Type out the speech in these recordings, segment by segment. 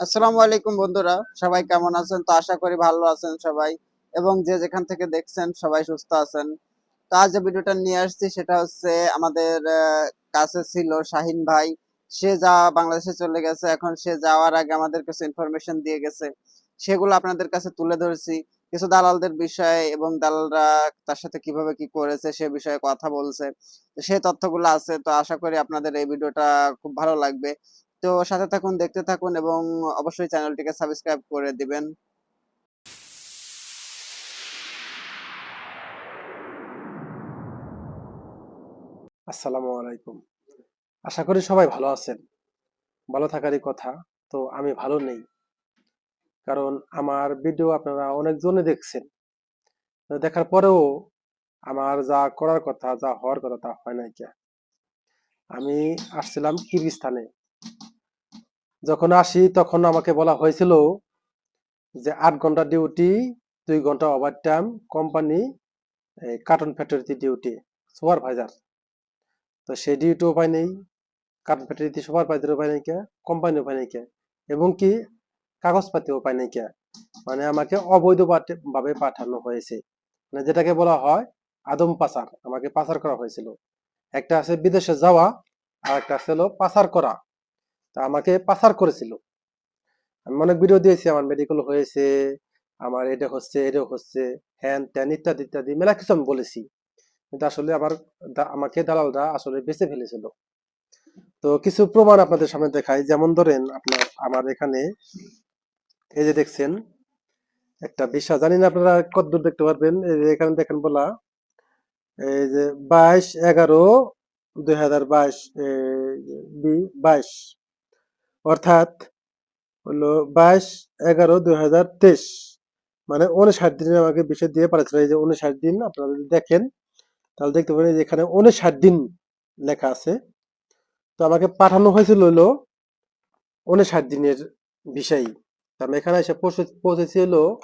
আসসালামু আলাইকুম বন্ধুরা, সবাই কেমন আছেন? তো আশা করি ভালো আছেন সবাই এবং যে যেখান থেকে দেখছেন সবাই সুস্থ আছেন। তো আজ যে ভিডিওটা নিয়ে আসছি সেটা হচ্ছে আমাদের কাছে ছিল শাহিন ভাই। সে যা বাংলাদেশে চলে গেছে, এখন সে যাওয়ার আগে আমাদের কিছু ইনফরমেশন দিয়ে গেছে। সেগুলো আপনাদের কাছে তুলে ধরছি। কিছু দালালদের বিষয়ে এবং দালালরা তার সাথে কীভাবে কি করেছে সে বিষয়ে কথা বলছে। সে তথ্যগুলো আছে, তো আশা করি আপনাদের এই ভিডিওটা খুব ভালো লাগবে। তো সাথে থাকুন, দেখতে থাকুন এবং অবশ্যই চ্যানেলটিকে সাবস্ক্রাইব করে দিবেন। আসসালামু আলাইকুম। আশা করি সবাই ভালো আছেন। ভালো থাকারই কথা, তো আমি ভালো নেই। কারণ আমার ভিডিও আপনারা অনেক অনেকজনে দেখছেন দেখার পরেও আমার যা করার কথা, যা হওয়ার কথা তা হয় নাই কে। আমি আসছিলাম কিরগিস্তানে যখন আসি তখন আমাকে বলা হয়েছিল যে আট ঘণ্টা ডিউটি দুই ঘণ্টা ওভার টাইম কোম্পানি কার্টন ফ্যাক্টরিতে ডিউটি সুপারভাইজার তো সেই ডিউটিও পাই নেই কার্টন ফ্যাক্টরিতে সুপারভাইজারও পাই নাই কে কোম্পানিও পাই নাই কে, এবং কি কাগজপাতিও পাই নাই কে। মানে আমাকে অবৈধ ভাবে পাঠানো হয়েছে। মানে যেটাকে বলা হয় আদম পাচার, আমাকে পাচার করা হয়েছিল। একটা আছে বিদেশে যাওয়া আর একটা আছে হলো পাচার করা। তা আমাকে পাচার করেছিল। আমি অনেক ভিডিও দিয়েছি, আমার মেডিকেল হয়েছে, আমার এটা হচ্ছে এটা হচ্ছে, হ্যান ত্যান ইত্যাদি ইত্যাদি, মেলা কিছু আমি বলেছি। কিন্তু আসলে আমার আমাকে দালালরা আসলে বেঁচে ফেলেছিল। তো কিছু প্রমাণ আপনাদের সামনে দেখাই। যেমন ধরেন, আপনার, আমার এখানে, এই যে দেখছেন, একটা বিষয় জানি না আপনারা কতদূর দেখতে পারবেন এখানে দেখেন বলা, এই যে বাইশ এগারো দুই হাজার বাইশ বাইশ। অর্থাৎ হলো বাইশ এগারো দুই হাজার তেইশ। মানে উনষাট দিনে আমাকে বিষয় দিয়ে পাঠাচ্ছিল এই যে উনষাট দিন, আপনারা যদি দেখেন, তাহলে দেখতে পাবেন যে এখানে উনষাট দিন লেখা আছে। তো আমাকে পাঠানো হয়েছিল হলো উনষাট দিনের বিষয়। আমি এখানে এসে পৌঁছে- পৌঁছেছি হলো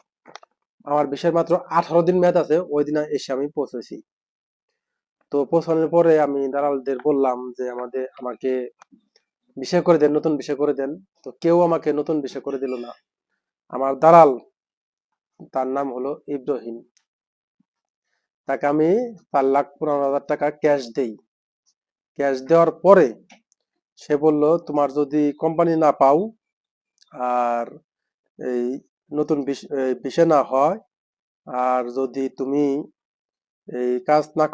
আমার বিষয়ের মাত্র আঠারো দিন মেয়াদ আছে, ওই দিন এসে আমি পৌঁছেছি। তো পৌঁছানোর পরে আমি দালালদের বললাম যে আমাদের, আমাকে বিষয় করে দেন, নতুন বিষয় করে দেন, তো কেউ আমাকে নতুন বিষয় করে দিল না। আমার দালাল, তার নাম হলো ইব্রাহিম। তাকে আমি চার লাখ পনেরো হাজার টাকা ক্যাশ দেই। ক্যাশ দেওয়ার পরে সে বলল, তোমার যদি কোম্পানি না পাও আর এই নতুন বিষয় না হয়, আর যদি তুমি এই কাজ না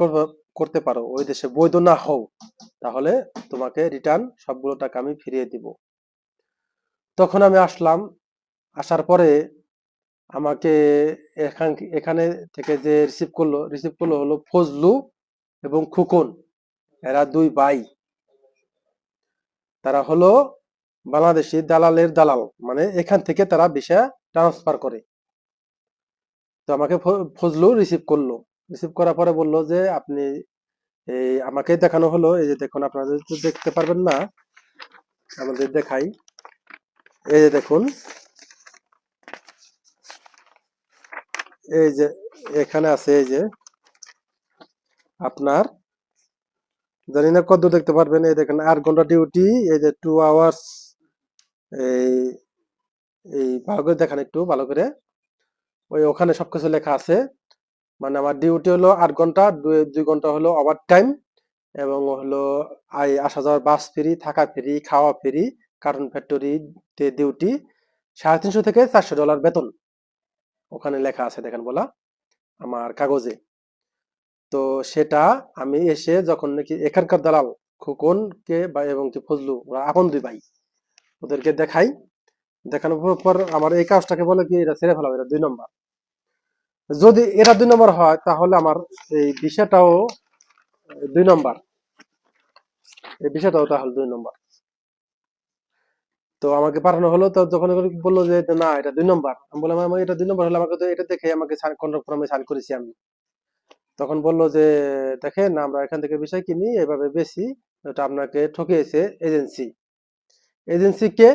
করতে পারো, ওই দেশে বৈধ না হও, তাহলে তোমাকে রিটার্ন সবগুলো টাকা আমি ফিরিয়ে দিব। তখন আমি আসলাম, আসার পরে আমাকে এখান, এখানে থেকে যে রিসিভ করল রিসিভ করল হলো ফজলু এবং খুকন। এরা দুই ভাই। তারা হলো বাংলাদেশি দালালের দালাল মানে এখান থেকে তারা ভিসা ট্রান্সফার করে। তো আমাকে ফজলু রিসিভ করল। রিসিভ করার পরে বলল যে, আপনি এই আমাকে দেখানো হলো। এই যে দেখুন, আপনারা তো দেখতে পারবেন না, আমাদের দেখাই। এই যে দেখুন। এই যে এখানে আছে, এই যে আপনার, জানি না কত দেখতে পারবেন। এই দেখেন, আট ঘণ্টা ডিউটি এই যে টু আওয়ার্স এই এই ভালো করে দেখান একটু, ভালো করে। ওই ওখানে সবকিছু লেখা আছে। মানে আমার ডিউটি হলো আট ঘণ্টা, দুই ঘণ্টা হলো ওভার টাইম এবং হলো আই, আসা যাওয়ার বাস ফ্রি থাকা ফ্রি খাওয়া ফ্রি কার্টুন ফ্যাক্টরিতে ডিউটি সাড়ে তিনশো থেকে চারশো ডলার বেতন। ওখানে লেখা আছে, দেখেন বলা, আমার কাগজে। তো সেটা আমি এসে যখন নাকি এখানকার দালাল খুকনকে বা এবং কি ফজলু, ওরা আপন দুই ভাই, ওদেরকে দেখাই। দেখানোর পর- আমার এই কাজটাকে বলে কি, এটা ছেড়ে ফেলাও, এটা দুই নম্বর। যদি এটা দুই নম্বর হয়, তাহলে আমার এই বিষয়টাও দুই নম্বর। এই বিষয়টাও তাহলে দুই নম্বর। তো আমাকে পাঠানো হলো, তো যখন বলল যে না, এটা দুই নম্বর, আমি বললাম এটা দুই নম্বর হলে আমাকে তো এটা দেখে আমাকে কন্ট্রাক্ট ফর্মে সাইন করেছি আমি। তখন বলল যে, দেখেন, আমরা এখান থেকে বিষয় কিনি, এভাবে বেশি, এটা আপনাকে ঠকিয়েছে এজেন্সি এজেন্সি কে?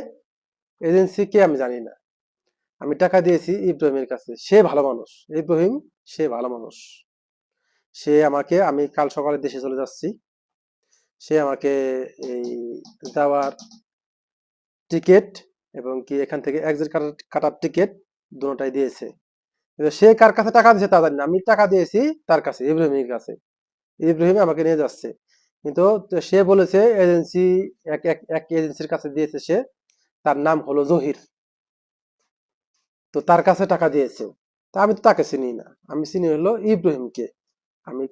এজেন্সি কে আমি জানি না। আমি টাকা দিয়েছি ইব্রাহিমের কাছে। সে ভালো মানুষ। ইব্রাহিম, সে ভালো মানুষ। সে আমাকে, আমি কাল সকালে দেশে চলে যাচ্ছি। সে আমাকে এই যাওয়ার টিকিট এবং কি এখান থেকে এক্সিট কাটার টিকিট দুটাই দিয়েছে। সে কার কাছে টাকা দিয়েছে তা জানি না। আমি টাকা দিয়েছি তার কাছে, ইব্রাহিমের কাছে। ইব্রাহিম আমাকে নিয়ে যাচ্ছে। কিন্তু সে বলেছে, এজেন্সি এক এক এজেন্সির কাছে দিয়েছে সে। তার নাম হলো জহির। তো তার কাছে টাকা দিয়েছে তা আমি তো তাকে চিনি না। আমি চিনি হলো ইব্রাহিমকে। আমি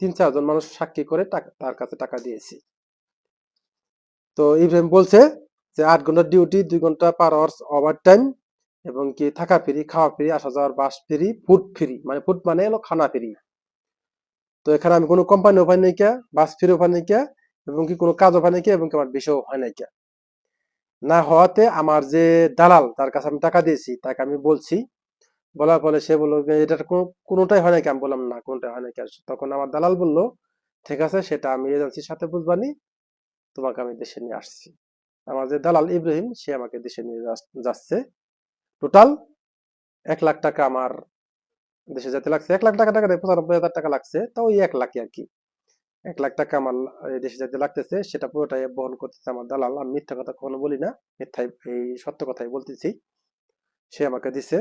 তিন চারজন মানুষ সাক্ষী করে তার কাছে টাকা দিয়েছি। তো ইব্রাহিম বলছে যে, আট ঘণ্টা ডিউটি দুই ঘণ্টা পার আওয়ার্স ওভার টাইম এবং কি থাকা ফ্রি খাওয়া ফ্রি আসা যাওয়ার বাস ফ্রি ফুড ফ্রি মানে ফুড মানে হলো খানা ফ্রি তো এখানে আমি কোনো কোম্পানি ওখানে কে বাস ফ্রি ওখানে কে, এবং কি কোনো কাজ ওখানে কে, এবং কি আমার বিষয় হয় নাই কে। না হওয়াতে আমার যে দালাল, তার কাছে আমি টাকা দিয়েছি, তাকে আমি বলছি। বলার ফলে সে বলল এটার কোনো, কোনোটাই হয় নাকি? আমি বললাম, না, কোনোটাই হয় নাকি? তখন আমার দালাল বলল, ঠিক আছে, সেটা আমি এজেন্সির সাথে বুঝবানি, তোমাকে আমি দেশে নিয়ে আসছি। আমার যে দালাল ইব্রাহিম, সে আমাকে দেশে নিয়ে যাচ্ছে। টোটাল এক লাখ টাকা আমার দেশে যেতে লাগছে। এক লাখ টাকা টাকা পঁচানব্বই হাজার টাকা লাগছে। তো ওই এক লাখই আর কি। এক লাখ টাকা আমার দেশে যেতে লাগতেছে, সেটা পুরোটাই বহন করতেছে আমার দালাল। আমি মিথ্যা কথা কখনো বলি না মিথ্যাই এই সত্য কথাই বলতেছি। সে আমাকে দিছে।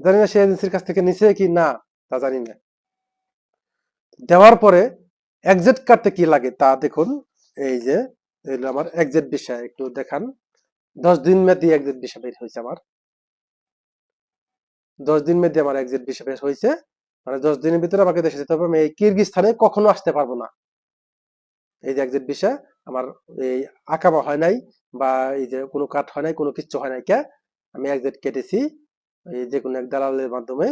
জানি না সে এজেন্সির কাছ থেকে নিছে কি না, তা জানি না। দেওয়ার পরে এক্সিট কাটতে কি লাগে তা দেখুন। এই যে আমার এক্সিট বিষয় একটু দেখান। দশ দিন মেয়াদি এক্সিট বিষয় বের হয়েছে আমার। দশ দিন মেয়াদি আমার এক্সিট বিষয় বের হয়েছে। মানে দশ দিনের ভিতরে আমাকে দেশে যেতে হবে, আমি এই কিরগিস্তানে কখনো আসতে পারব না। এই যে এক্সিট বিষয়, আমার এই আকামা হয় নাই বা এই যে কোনো কাঠ হয় নাই, কোনো কিচ্ছু হয় নাই কে আমি এক্সিট কেটেছি, এই যে কোনো এক দালালের মাধ্যমে,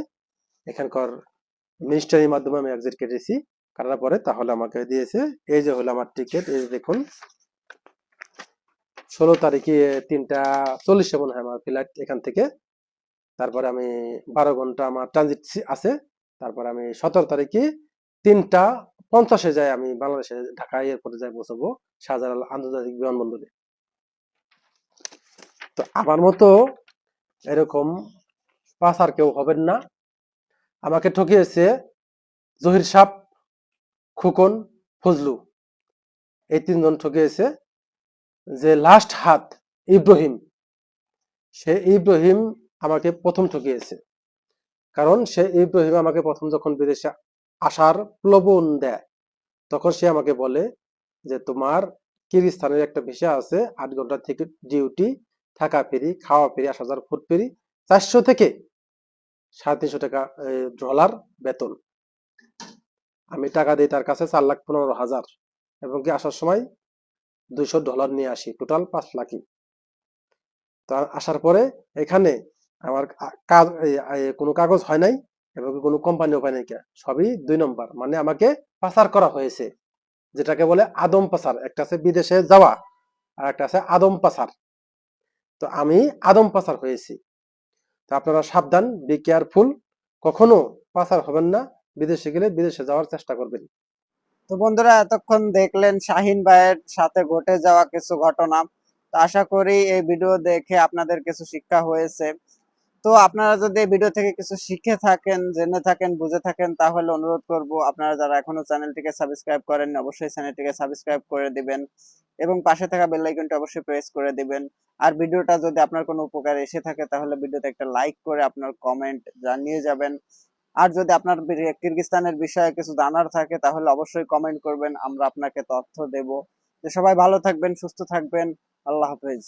এখানকার মিনিস্টারির মাধ্যমে আমি এক্সিট কেটেছি, কাটার পরে তাহলে আমাকে দিয়েছে, এই যে হলো আমার টিকিট, এই যে দেখুন, ষোলো তারিখে তিনটা চল্লিশে মনে হয় আমার ফ্লাইট এখান থেকে, তারপরে আমি বারো ঘণ্টা আমার ট্রানজিট আছে তারপরে আমি সতেরো তারিখে তিনটা পঞ্চাশে যাই আমি বাংলাদেশে ঢাকা এয়ারপোর্টে যাই পৌঁছাবো শাহজালাল আন্তর্জাতিক বিমানবন্দরে। তো আমার মতো এরকম পাস আর কেউ হবেন না। আমাকে ঠকিয়েছে জহির সাপ, খুকন, ফজলু। এই তিনজন ঠকিয়েছে যে লাস্ট হাত ইব্রাহিম। সে ইব্রাহিম আমাকে প্রথম ঠকিয়েছে। কারণ সে ইব্রাহিম আমাকে প্রথম যখন বিদেশে আসার প্লবন দেয়, তখন সে আমাকে বলে যে, তোমার কিরগিস্তানের একটা ভিসা আছে, আট ঘণ্টা থেকে ডিউটি থাকা ফেরি, খাওয়া ফেরি আসা যাওয়ার ফুট ফেরি, চারশো থেকে সাড়ে তিনশো টাকা ডলার বেতন। আমি টাকা দিই তার কাছে চার লাখ পনেরো হাজার এবং কি আসার সময় দুইশো ডলার নিয়ে আসি টোটাল পাঁচ লাখই। তো আসার পরে এখানে আমার কাজ কোনো কাগজ হয় নাই এবং কোনো কোম্পানিও হয় নাই। সবই দুই নম্বর মানে আমাকে পাচার করা হয়েছে, যেটাকে বলে আদম পাচার একটা আছে বিদেশে যাওয়া আর একটা আছে আদম পাচার তো আমি আদম পাচার হয়েছি। তো আপনারা সাবধান বি কেয়ারফুল কখনো পাচার হবেন না, বিদেশে গেলে বিদেশে যাওয়ার চেষ্টা করবেন। তো বন্ধুরা, এতক্ষণ দেখলেন শাহিন ভাইয়ের সাথে ঘটে যাওয়া কিছু ঘটনা। তো আশা করি এই ভিডিও দেখে আপনাদের কিছু শিক্ষা হয়েছে। তো আপনারা যদি ভিডিও থেকে কিছু শিখে থাকেন, জেনে থাকেন, বুঝে থাকেন, তাহলে অনুরোধ করব আপনারা যারা এখনও চ্যানেলটিকে সাবস্ক্রাইব করেন অবশ্যই চ্যানেলটিকে সাবস্ক্রাইব করে দিবেন এবং পাশে থাকা বেল আইকনটা অবশ্যই প্রেস করে দিবেন। আর ভিডিওটা যদি আপনার কোনো উপকার এসে থাকে, তাহলে ভিডিওতে একটা লাইক করে আপনার কমেন্ট জানিয়ে যাবেন। আর যদি আপনার কিরগিস্তানের বিষয়ে কিছু জানার থাকে, তাহলে অবশ্যই কমেন্ট করবেন, আমরা আপনাকে তথ্য দেব। তো সবাই ভালো থাকবেন, সুস্থ থাকবেন। আল্লাহ হাফেজ।